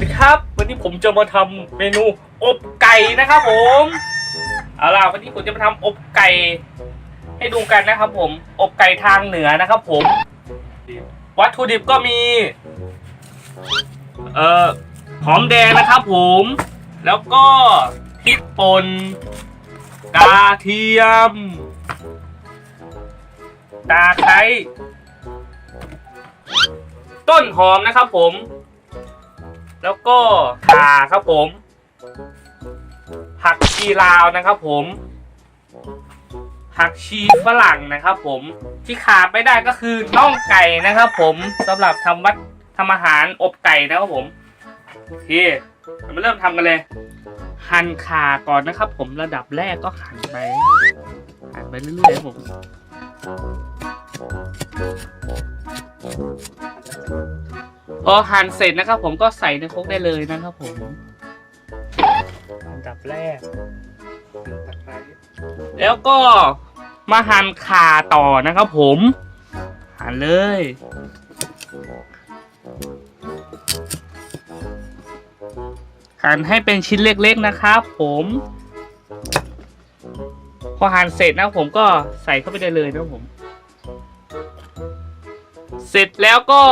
ดีครับ วันนี้ผมจะมาทำเมนูอบไก่นะครับผมเอาล่ะวันนี้ผมจะมาทำอบไก่ ให้ดูกันนะครับผม อบไก่ทางเหนือนะครับผม วัตถุดิบก็มีเอ่อหอมแดงนะครับผม แล้วก็พริกป่นกระเทียม ตาไคร้ต้นหอมนะครับผม แล้วก็ข่าครับผม ผักชีลาวนะครับผมผักชีฝรั่งนะครับผมที่ขาดไม่ได้ก็คือน่องไก่นะครับ ผมสำหรับทำวัดทำอาหารอบไก่นะครับผมโอเคเรามาเริ่มทำกันเลย หั่นขาก่อนนะครับ ผมระดับแรกก็หั่นไปหั่นไปเรื่อยๆผม พอหั่นเสร็จนะครับ ผมก็ใส่ในครกได้เลยนะครับผมอันดับแรกแล้วก็มาหั่นข่าต่อนะครับ ผมหั่นเลยหั่นให้เป็นชิ้นเล็กๆนะครับ ผมพอหั่นเสร็จนะครับผมก็ใส่เข้าไปได้เลยนะครับผม เสร็จแล้วก็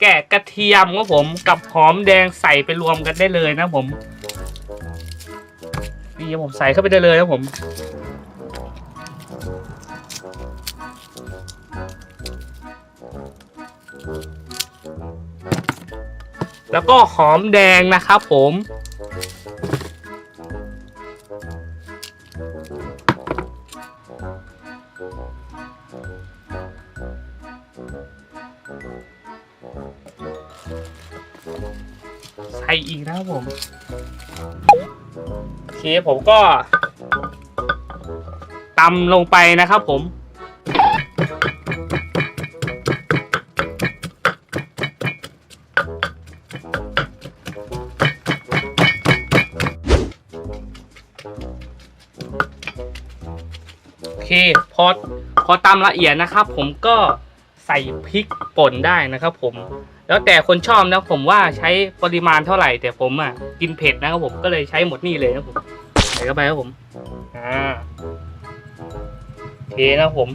แกะกระเทียมครับผมกับหอมแดงใส่ไปรวมกันได้เลยนะผมนี่ครับผมใส่เข้าไปได้เลยนะผมแล้วก็หอมแดงนะครับผม ใส่อีกนะครับผมโอเคผมก็ตำลงไปนะครับผมโอเคพอพอตำละเอียดนะครับ ผมก็ใส่พริกป่นได้นะครับ ผม แล้วแต่คนชอบนะผมว่าใช้ปริมาณเท่าไหร่ แต่ผมอะกินเผ็ดนะครับผมก็เลยใช้หมดนี่เลยนะผมใส่เข้าไปครับผมอ่าโอเคนะครับผม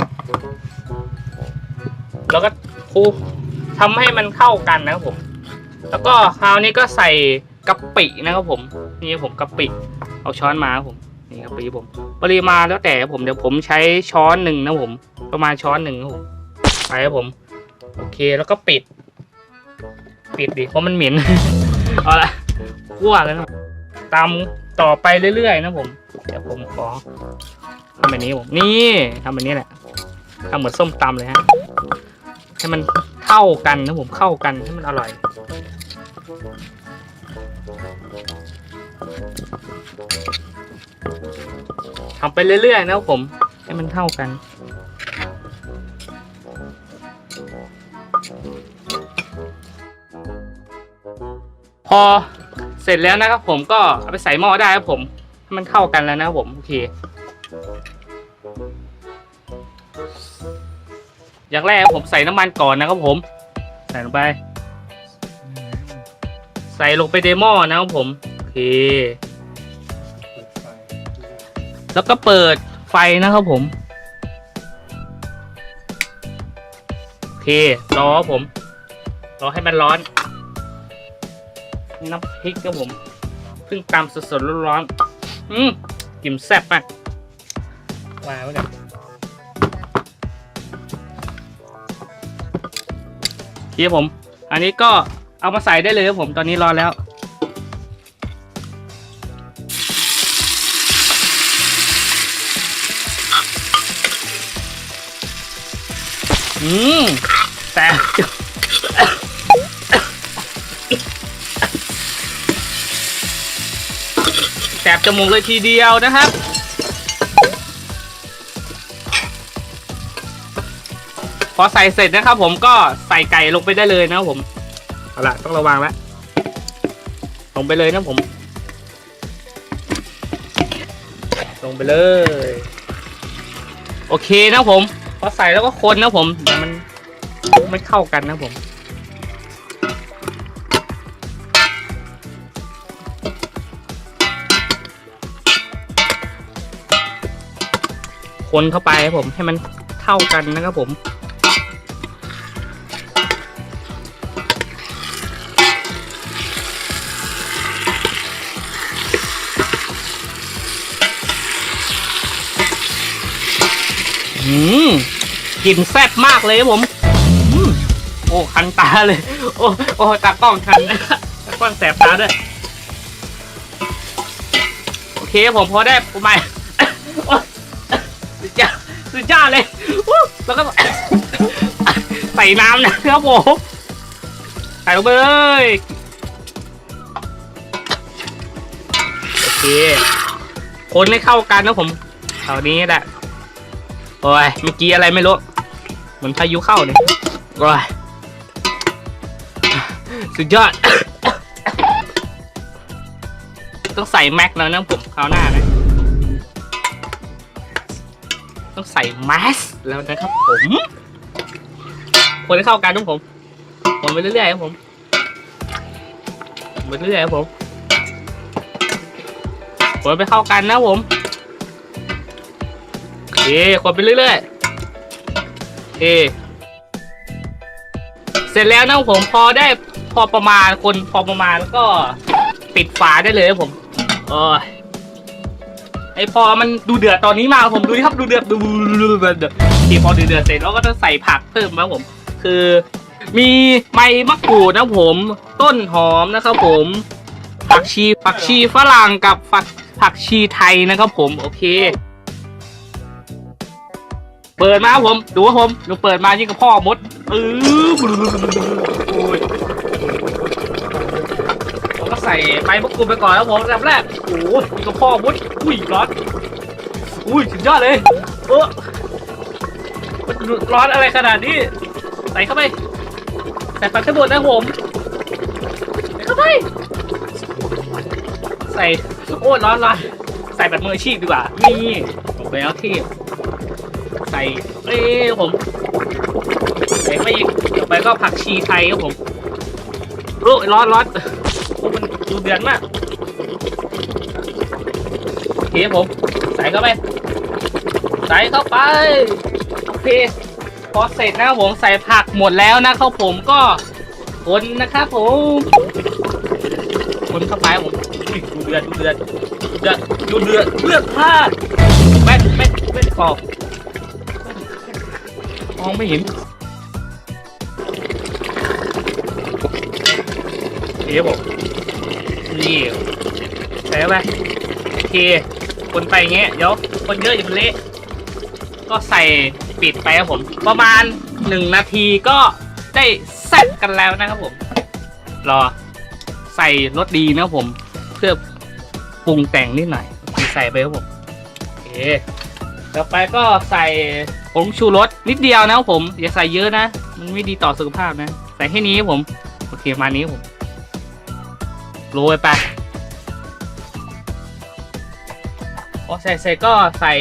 แล้วก็คลุกทำให้มันเข้ากันนะครับผม แล้วก็คราวนี้ก็ใส่กะปินะครับผม นี่ครับผมกะปิเอาช้อนมาครับผมนี่กะปิผม ปริมาณแล้วแต่ผมเดี๋ยวผมใช้ช้อนหนึ่งนะผม ประมาณช้อนหนึ่งครับผมไปครับผม โอเคแล้วก็ปิด ปิดดิเพราะมันเหม็น เอาละคั่วแล้วนะตำต่อไปเรื่อยๆนะผม เดี๋ยวผมขอทำแบบนี้ผมนี่ทำแบบนี้แหละทำเหมือนส้มตำเลยฮะให้มันเข้ากันนะผมเข้ากันให้มันอร่อยทำไปเรื่อยๆนะผม ให้มันเท่ากัน พอเสร็จแล้วนะครับผมก็เอาไปใส่หม้อได้ครับผมให้มันเข้ากันแล้วนะครับผมโอเค อย่างแรกผมใส่น้ำมันก่อนนะครับผม ใส่ลงไป ใส่ลงไปในหม้อนะครับผมโอเค แล้วก็เปิดไฟนะครับผมโอเครอครับผมรอให้มันร้อน น้ำพริกครับผมเพิ่งตำสดๆร้อนๆอืมกลิ่นแซ่บมากวางไว้ก่อนโอเคผม อันนี้ก็เอามาใส่ได้เลยครับผมตอนนี้ร้อนแล้วอืมแต่ จมูกเลยทีเดียวนะครับ พอใส่เสร็จนะครับ ผมก็ใส่ไก่ลงไปได้เลยนะครับผมเอาละต้องระวังแล้วลงไปเลยนะผม ลงไปเลย โอเคนะผม พอใส่แล้วก็คนนะผมเดี๋ยวมันไม่เข้ากันนะผม คนเข้าไปครับผมให้มันเท่ากันนะครับผม อืมกลิ่นแซ่บมากเลยครับผม โอ้ คันตาเลย โอ้ โอ้ ตากล้องคันตากล้องแสบตาด้วย โอเคผมพอได้ประมาณ สุดยอดเลยอู้แล้วก็ใส่น้ำนะครับผมใส่ลงไปเลยโอเคคนให้เข้ากันนะผมแถวนี้แหละโอ้ยเมื่อกี้อะไรไม่รู้เหมือนพายุเข้าเนี่ยโอ้ยสุดยอด ต้องใส่แม็กแล้วนะผมคราวหน้านะ ต้องใส่แมสแล้วนะครับผมคนให้เข้ากันทุกผมผมไปเรื่อยๆครับผมไปเรื่อยๆครับผมคนไปเข้ากันนะผมโอเคคนไปเรื่อยๆโอเคเสร็จแล้วนะผมพอได้พอประมาณคนพอประมาณแล้วก็ปิดฝาได้เลยครับผมโอ้ย ไอพอมันดูเดือดตอนนี้มากผมดูดิครับดูเดือดดูดูเดือดเดือดทีพอดูเดือดเสร็จเราก็จะใส่ผักเพิ่มนะครับผม คือ มีใบมะกรูดนะผม ต้นหอมนะครับผมผักชีผักชีฝรั่งกับผักผักชีไทยนะครับผมโอเคเปิดมาผม ดูว่าผมดูเปิดมายิ่งกับพ่อมดเออโอ้ย ใส่ใบมะกรูดไปก่อนแล้วผมแบบแรกโอ้ยยิ่กับพ่อมดอุ้ยร้อน อุ้ยสุดยอดเลยเออมันร้อนอะไรขนาดนี้ ใส่เข้าไปใส่ผักทั้งหมดนะผมใส่เข้าไป ใส่โอ้ยร้อนร้อนใส่แบบมืออาชีพดีกว่า นี่ผมไปเอาที่ใส่เอ้ผมใส่ไปอีกต่อไปก็ผักชีไทยครับผมโอ้ยร้อนร้อน ดูเดือดมากโอเคผมใส่เข้าไป ใส่เข้าไปโอเคพอเสร็จนะครับผมใส่ผักหมดแล้วนะครับผมก็คนนะครับผมคนเข้าไปผมดูเดือดดูเดือดดูเดือดดูเดือดเลือดพลาดแม่แม่แม่นขอบมองไม่เห็นเดี๋ยวผม นี่ใส่เข้าไปโอเคคนไปอย่างเงี้ยเดี๋ยวคนเยอะอย่ามันเละก็ใส่ปิดไปครับผม ประมาณหนึ่งนาทีก็ได้เสร็จกันแล้วนะครับผม รอใส่รสดีนะครับผม เพื่อปรุงแต่งนิดหน่อยใส่ไปครับผมโอเคต่อไปก็ใส่ผงชูรสนิดเดียวนะครับผม อย่าใส่เยอะนะ มันไม่ดีต่อสุขภาพนะ ใส่แค่นี้ครับผม โอเคมานี้ผม โรยไปพอใส่เสร็จก็ใส่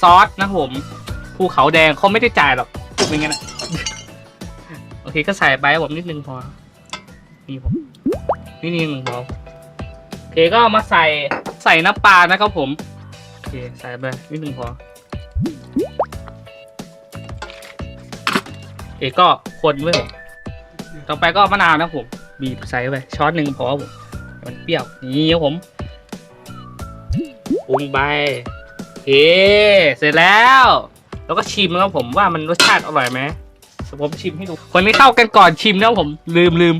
ซอสนะผมภูเขาแดงเขาไม่ได้จ่ายหรอกพูดเป็นงั้นนะโอเคก็ใส่ไปครับผมนิดนึงพอนี่ผมนี่นิดนึงพอโอเคก็มาใส่ใส่น้ำปลานะครับผมโอเคใส่ไปนิดนึงพอเอกก็คนไว้ผมต่อไปก็มะนาวนะผม บีบใส่ไปช้อนหนึ่งพอผมมันเปรี้ยวนี่ครับผมปรุงไปโอเคเสร็จแล้ว แล้วก็ชิมนะครับผมว่ามันรสชาติอร่อยไหมผมชิมให้ดูคนไม่เข้ากันก่อนชิมนะครับผมลืมลืม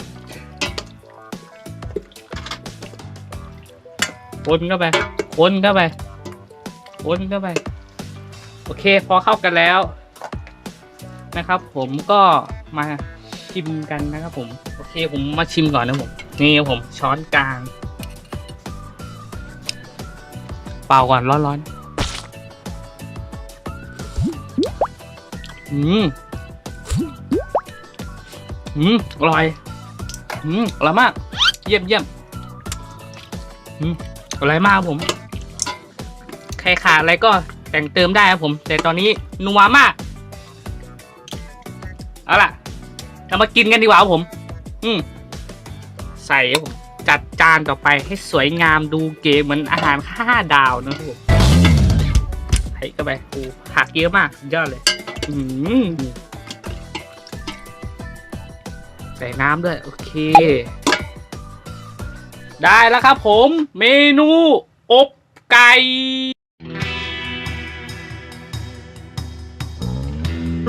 คนเข้าไปคนเข้าไปวนเข้าไป โอเค พอเข้ากันแล้วนะครับ ผมก็มา ชิมกันนะครับผม โอเคผมมาชิมก่อนนะผมนี่ครับผมช้อนกลาง เปล่าก่อนร้อนๆอืมอืมอร่อยอืมอร่อยมาก เยี่ยมเยี่ยมอืมอร่อยมากผม ใครขาดอะไรก็แต่งเติมได้ครับผม แต่ตอนนี้นัวมาก มากินกันดีกว่าผม อืมใส่ผมจัดจานต่อไปให้สวยงามดูเก๋เหมือนอาหารห้าดาวนะครับผมส่เข้าไปโอ้ผักเยอะมากยอดเลย อืมใส่น้ำด้วย โอเค ได้แล้วครับผม เมนูอบไก่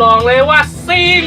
บอกเลยว่าซิ่ง